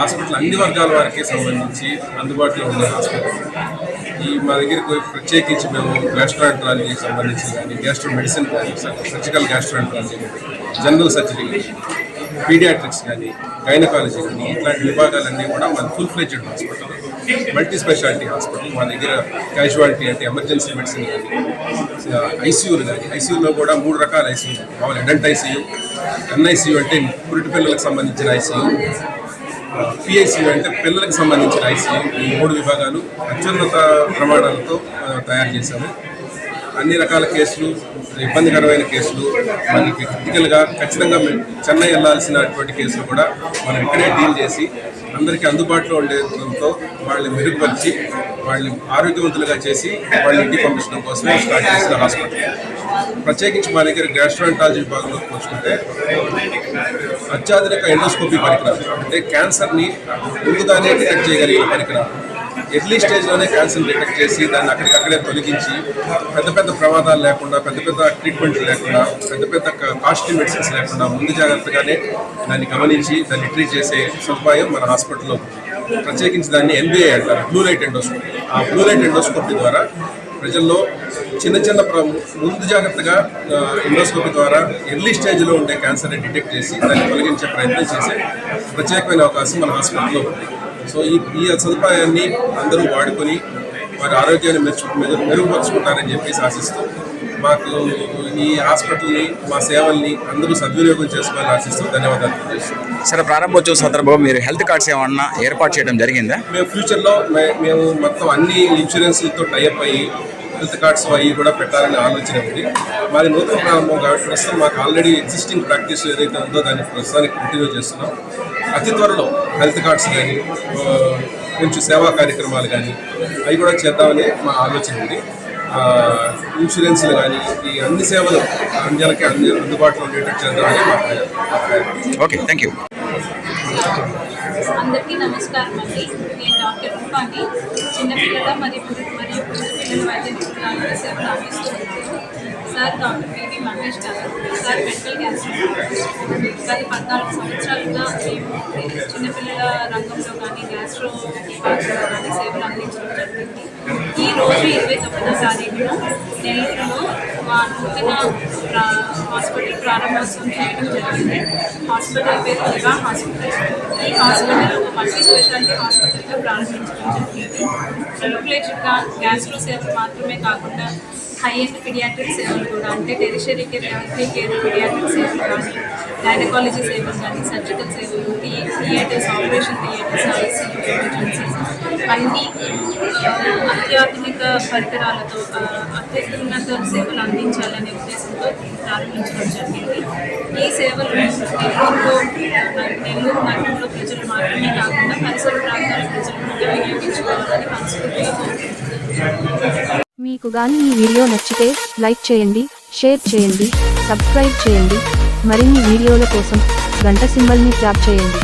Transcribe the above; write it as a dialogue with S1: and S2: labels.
S1: hospital అన్ని వర్గాల వారికి సంబంధించి అందుబాటులో ఉన్న హాస్పిటల్ ఈ మా దగ్గర ప్రత్యేకించి మేము గ్యాస్ట్రాంట్రాలజీకి సంబంధించి కానీ గ్యాస్ట్రో మెడిసిన్ కానీ surgical gastroenterology general surgery paediatrics కానీ గైనకాలజీ కానీ ఇట్లాంటి విభాగాలన్నీ కూడా మన full fledged hospital multi speciality hospital మా దగ్గర క్యాజువాలిటీ అంటే ఎమర్జెన్సీ మెడిసిన్ కానీ ఐసీయూలు కానీ ఐసీయూలో కూడా మూడు రకాల ఐసీయూ మామూలు అడల్ట్ ఐసీయూ ఎన్ఐసీయూ అంటే పురిటి పిల్లలకు సంబంధించిన ఐసీయూ పిఐసి అంటే పిల్లలకు సంబంధించిన ఐసీ ఈ మూడు విభాగాలు అత్యున్నత ప్రమాణాలతో తయారు చేశాము అన్ని రకాల కేసులు ఇబ్బందికరమైన కేసులు మనకి క్రిటికల్గా ఖచ్చితంగా చెన్నై వెళ్లాల్సినటువంటి కేసులు కూడా మనం ఇక్కడే డీల్ చేసి అందరికీ అందుబాటులో ఉండేటంతో వాళ్ళని మెరుగుపరిచి వాళ్ళని ఆరోగ్యవంతులుగా చేసి వాళ్ళని ఇంటికి పంపించడం కోసమే స్టార్ట్ చేసిన హాస్పిటల్ ప్రత్యేకించి మా దగ్గర గ్యాస్ట్రాంటాలజీ విభాగంలో పోల్చుకుంటే అత్యాధునిక ఎండోస్కోపీ పరికరం అంటే క్యాన్సర్ని ముందుగానే డిటెక్ట్ చేయగలిగే పరికరం ఎర్లీ స్టేజ్లోనే క్యాన్సర్ డిటెక్ట్ చేసి దాన్ని అక్కడికక్కడే తొలగించి పెద్ద పెద్ద ప్రమాదాలు లేకుండా పెద్ద పెద్ద ట్రీట్మెంట్లు లేకుండా పెద్ద పెద్ద కాస్ట్లీ మెడిసిన్స్ లేకుండా ముందు జాగ్రత్తగానే దాన్ని గమనించి దాన్ని ట్రీట్ చేసే సదుపాయం మన హాస్పిటల్లో ప్రత్యేకించి దాన్ని ఎన్బిఐ అంటారు బ్లూ లైట్ ఎండోస్కోపీ ఆ బ్లూ లైట్ ఎండోస్కోపీ ద్వారా ప్రజల్లో చిన్న చిన్న ముందు జాగ్రత్తగా ఎండోస్కోపీ ద్వారా ఎర్లీ స్టేజ్లో ఉండే క్యాన్సర్ని డిటెక్ట్ చేసి దాన్ని తొలగించే ప్రయత్నం చేసే ప్రత్యేకమైన అవకాశం మన హాస్పిటల్లో ఉంది సో ఈ ఈ సదుపాయాన్ని అందరూ వాడుకొని వారి ఆరోగ్యాన్ని మెచ్చు మెరుగుపరుచుకుంటారని చెప్పేసి ఆశిస్తూ మాకు ఈ హాస్పిటల్ని మా సేవల్ని అందరూ సద్వినియోగం చేసుకోవాలని ఆశిస్తాం ధన్యవాదాలు
S2: సరే ప్రారంభోత్సవ సందర్భంగా మీరు హెల్త్ కార్డ్స్ ఏమన్నా ఏర్పాటు చేయడం జరిగిందా
S1: మేము ఫ్యూచర్లో మేము మొత్తం అన్ని ఇన్సూరెన్స్తో టైఅప్ అయ్యి హెల్త్ కార్డ్స్ అవి కూడా పెట్టాలని ఆలోచన ఉంది మరి నూతన ప్రారంభం కాబట్టి ప్రస్తుతం మాకు ఆల్రెడీ ఎగ్జిస్టింగ్ ప్రాక్టీస్ ఏదైతే ఉందో దాన్ని ప్రస్తుతానికి కంటిన్యూ చేస్తున్నాం అతి త్వరలో హెల్త్ కార్డ్స్ కానీ కొంచెం సేవా కార్యక్రమాలు కానీ అవి కూడా చేద్దామని మా ఆలోచన ఉంది ఇన్సూరెన్స్ కానీ ఈ అన్ని సేవలు అందరికీ అన్ని అందుబాటులో ఉండేటట్టు చేద్దామని
S2: ఓకే థ్యాంక్ యూ అందరికీ నమస్కారం అండి నేను డాక్టర్ రూపాని చిన్నపిల్లల మరియు మరియు పిల్లల వైద్య నిపుణుల సేవలు అందిస్తూ సార్ డాక్టర్ పివి మహేష్ గారు సార్ మెడికల్ క్యాన్సర్ గత పద్నాలుగు సంవత్సరాలుగా మేము చిన్నపిల్లల రంగంలో కానీ గ్యాస్ట్రో కానీ మార్చి ఇరవై తొమ్మిదో తారీఖున మా నూతన హాస్పిటల్ ప్రారంభం అసోసియేటెడ్ జరిగింది హాస్పిటల్ పేరు దుర్గా హాస్పిటల్ ఈ హాస్పిటల్ ఒక మల్టీ స్పెషాలిటీ హాస్పిటల్గా ప్రారంభించడం జరిగింది రెగ్యులేటెడ్గా గ్యాస్ట్రో సేవలు మాత్రమే కాకుండా హై ఎండ్ పిడియాట్రిక్ సేవలు కూడా అంటే టెరిషరీ కేర్ ఎవరి కేర్ పిడియాట్రిక్ సేవలు కానీ గైనకాలజీ సేవలు కానీ సర్జికల్ సేవలు theatres operation theatres ICU emergencies అన్నీ అత్యాధునిక పరికరాలతో అత్యున్నత సేవలు అందించాలనే ఉద్దేశంతో ప్రారంభించడం జరిగింది ఈ సేవలు నెల్లూరు నగరంలో ప్రజలు మాత్రమే కాకుండా పరిసర ప్రాంతాల ప్రజలు వినియోగించుకోవాలని మనస్ఫూర్తిగా మీకు గాని ఈ వీడియో నచ్చితే లైక్ చేయండి షేర్ చేయండి సబ్స్క్రైబ్ చేయండి మరిన్ని వీడియోల కోసం గంట సింబల్ని ట్యాప్ చేయండి